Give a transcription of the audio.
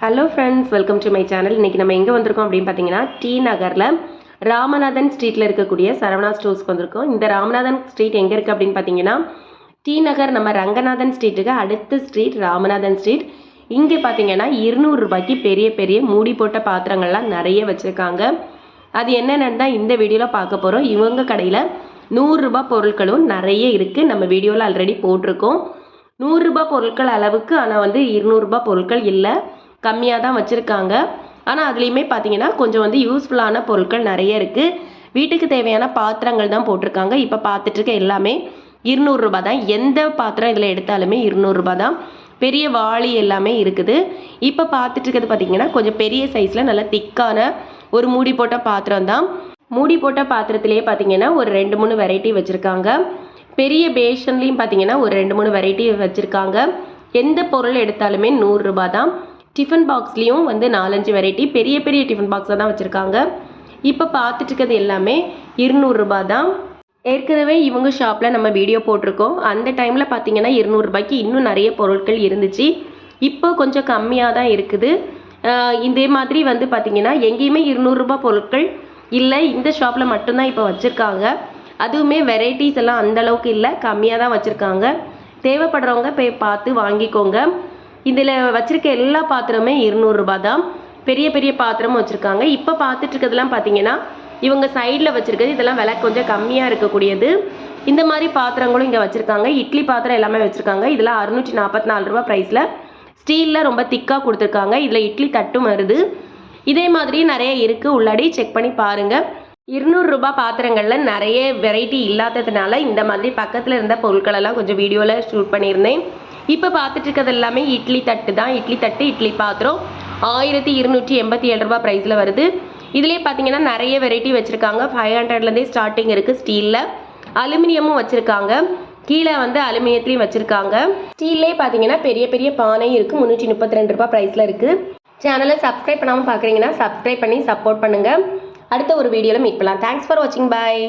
Hello friends welcome to my channel இன்றைக்கி நம்ம எங்கே வந்திருக்கோம் அப்படின்னு பார்த்தீங்கன்னா டி நகரில் ராமநாதன் ஸ்ட்ரீட்டில் இருக்கக்கூடிய சரவணா ஸ்டோர்ஸ்க்கு வந்திருக்கோம். இந்த ராமநாதன் ஸ்ட்ரீட் எங்கே இருக்குது அப்படின்னு பார்த்தீங்கன்னா டி நகர் நம்ம ரங்கநாதன் ஸ்ட்ரீட்டுக்கு அடுத்த ஸ்ட்ரீட் ராமநாதன் ஸ்ட்ரீட் இங்கே பார்த்தீங்கன்னா இருநூறு ரூபாய்க்கு பெரிய பெரிய மூடி போட்ட பாத்திரங்கள்லாம் நிறைய வச்சுருக்காங்க. அது என்னென்னு தான் இந்த வீடியோவில் பார்க்க போகிறோம் இவங்க கடையில் நூறுரூபா பொருட்களும் நிறைய இருக்குது நம்ம வீடியோவில் ஆல்ரெடி போட்டிருக்கோம். நூறுரூபா பொருட்கள் அளவுக்கு ஆனால் வந்து இருநூறுபா பொருட்கள் இல்லை. கம்மியாக தான் வச்சுருக்காங்க. ஆனால் அதுலேயுமே பார்த்தீங்கன்னா கொஞ்சம் வந்து யூஸ்ஃபுல்லான பொருட்கள் நிறைய இருக்குது வீட்டுக்கு தேவையான பாத்திரங்கள் தான் போட்டிருக்காங்க. இப்போ பார்த்துட்ருக்க எல்லாமே இருநூறுபா தான். எந்த பாத்திரம் இதில் எடுத்தாலுமே இருநூறுபா தான். பெரிய வாளி எல்லாமே இருக்குது. இப்போ பார்த்துட்டு இருக்கிறது பார்த்தீங்கன்னா கொஞ்சம் பெரிய சைஸில் நல்ல திக்கான ஒரு மூடி போட்ட பாத்திரம் தான். மூடி போட்ட பாத்திரத்திலே பார்த்தீங்கன்னா ஒரு ரெண்டு மூணு வெரைட்டி வச்சுருக்காங்க. பெரிய பேஷன்லேயும் பார்த்தீங்கன்னா ஒரு ரெண்டு மூணு வெரைட்டி வச்சுருக்காங்க. எந்த பொருள் எடுத்தாலுமே நூறுரூபா தான். டிஃபன் பாக்ஸ்லேயும் வந்து நாலஞ்சு வெரைட்டி பெரிய பெரிய டிஃபன் பாக்ஸாக தான் வச்சுருக்காங்க. இப்போ பார்த்துட்டு இருக்கிறது எல்லாமே இருநூறுபா தான். ஏற்கனவே இவங்க ஷாப்பில் நம்ம வீடியோ போட்டிருக்கோம். அந்த டைமில் பார்த்தீங்கன்னா இருநூறுபாய்க்கு இன்னும் நிறைய பொருட்கள் இருந்துச்சு. இப்போ கொஞ்சம் கம்மியாக தான் இருக்குது. இதே மாதிரி வந்து பார்த்தீங்கன்னா எங்கேயுமே இருநூறுபா பொருட்கள் இல்லை. இந்த ஷாப்பில் மட்டும்தான் இப்போ வச்சுருக்காங்க. அதுவுமே வெரைட்டிஸ் எல்லாம் அந்த அளவுக்கு இல்லை. கம்மியாக தான் வச்சுருக்காங்க. தேவைப்படுறவங்க போய் பார்த்து வாங்கிக்கோங்க. இதில் வச்சுருக்க எல்லா பாத்திரமே இருநூறுபா தான். பெரிய பெரிய பாத்திரமும் வச்சுருக்காங்க. இப்போ பார்த்துட்டு இருக்கிறதுலாம் பார்த்தீங்கன்னா இவங்க சைடில் வச்சுருக்கிறது இதெல்லாம் விலை கொஞ்சம் கம்மியாக இருக்கக்கூடியது. இந்த மாதிரி பாத்திரங்களும் இங்கே வச்சுருக்காங்க. இட்லி பாத்திரம் எல்லாமே வச்சுருக்காங்க. இதெல்லாம் அறுநூற்றி நாற்பத்தி நாலு ரூபா ப்ரைஸில் ஸ்டீலில் ரொம்ப திக்காக கொடுத்துருக்காங்க. இதில் இட்லி தட்டும் வருது. இதே மாதிரி நிறைய இருக்குது உள்ளாடி செக் பண்ணி பாருங்கள் இருநூறு பாத்திரங்களில் நிறைய வெரைட்டி இல்லாததுனால இந்த மாதிரி பக்கத்தில் இருந்த பொருட்களெல்லாம் கொஞ்சம் வீடியோவில் ஷூட் பண்ணியிருந்தேன். இப்போ பார்த்துட்டு இருக்கிறது எல்லாமே இட்லி தட்டு தான். இட்லி தட்டு இட்லி பாத்திரம். ஆயிரத்தி இருநூற்றி எண்பத்தி ஏழு ரூபாய் ப்ரைஸில் வருது. இதுலேயே பார்த்தீங்கன்னா நிறைய வெரைட்டி வச்சுருக்காங்க. ஃபைவ் ஹண்ட்ரட்லேருந்தே ஸ்டார்டிங் இருக்குது ஸ்டீலில் அலுமினியமும் வச்சுருக்காங்க. கீழே வந்து அலுமினியத்துலேயும் வச்சுருக்காங்க. ஸ்டீல்லே பார்த்தீங்கன்னா பெரிய பெரிய பானை இருக்குது முந்நூற்றி முப்பத்தி ரெண்டு ரூபாய் ப்ரைஸில் இருக்குது சேனலை சப்ஸ்கிரைப் பண்ணாமல் பார்க்குறீங்கன்னா சப்ஸ்கிரைப் பண்ணி சப்போர்ட் பண்ணுங்கள் அடுத்த ஒரு வீடியோவில் மீட் பண்ணலாம். தேங்க்ஸ் ஃபார் வாட்சிங் பாய்